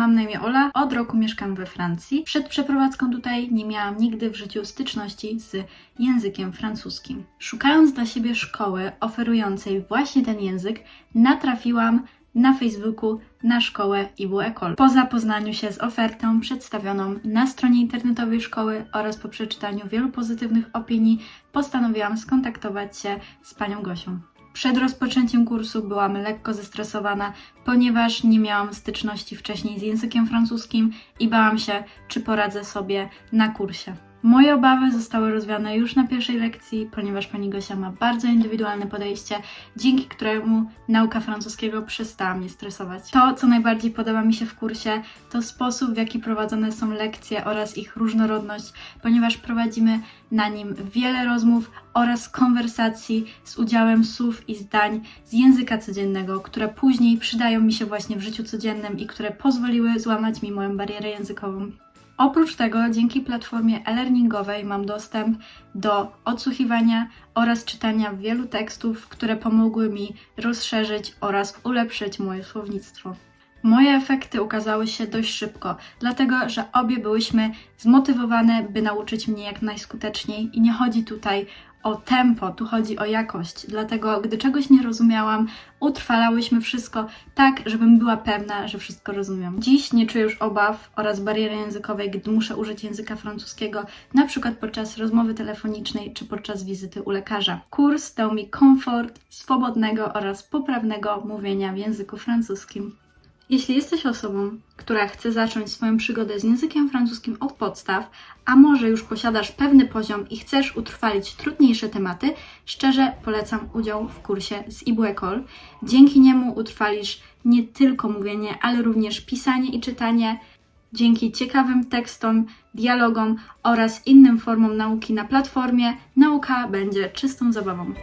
mam na imię Ola, od roku mieszkam we Francji. Przed przeprowadzką tutaj nie miałam nigdy w życiu styczności z językiem francuskim. Szukając dla siebie szkoły oferującej właśnie ten język, natrafiłam na Facebooku na szkołę Ibu Ecole. Po zapoznaniu się z ofertą przedstawioną na stronie internetowej szkoły oraz po przeczytaniu wielu pozytywnych opinii, postanowiłam skontaktować się z panią Gosią. Przed rozpoczęciem kursu byłam lekko zestresowana, ponieważ nie miałam styczności wcześniej z językiem francuskim i bałam się, czy poradzę sobie na kursie. Moje obawy zostały rozwiane już na pierwszej lekcji, ponieważ pani Gosia ma bardzo indywidualne podejście, dzięki któremu nauka francuskiego przestała mnie stresować. To, co najbardziej podoba mi się w kursie, to sposób, w jaki prowadzone są lekcje oraz ich różnorodność, ponieważ prowadzimy na nim wiele rozmów oraz konwersacji z udziałem słów i zdań z języka codziennego, które później przydają mi się właśnie w życiu codziennym i które pozwoliły złamać mi moją barierę językową. Oprócz tego, dzięki platformie e-learningowej mam dostęp do odsłuchiwania oraz czytania wielu tekstów, które pomogły mi rozszerzyć oraz ulepszyć moje słownictwo. Moje efekty ukazały się dość szybko, dlatego że obie byłyśmy zmotywowane, by nauczyć mnie jak najskuteczniej i nie chodzi tutaj o tempo, tu chodzi o jakość. Dlatego, gdy czegoś nie rozumiałam, utrwalałyśmy wszystko tak, żebym była pewna, że wszystko rozumiem. Dziś nie czuję już obaw oraz bariery językowej, gdy muszę użyć języka francuskiego, na przykład podczas rozmowy telefonicznej czy podczas wizyty u lekarza. Kurs dał mi komfort swobodnego oraz poprawnego mówienia w języku francuskim. Jeśli jesteś osobą, która chce zacząć swoją przygodę z językiem francuskim od podstaw, a może już posiadasz pewny poziom i chcesz utrwalić trudniejsze tematy, szczerze polecam udział w kursie z Ibu Ecole. Dzięki niemu utrwalisz nie tylko mówienie, ale również pisanie i czytanie. Dzięki ciekawym tekstom, dialogom oraz innym formom nauki na platformie, nauka będzie czystą zabawą.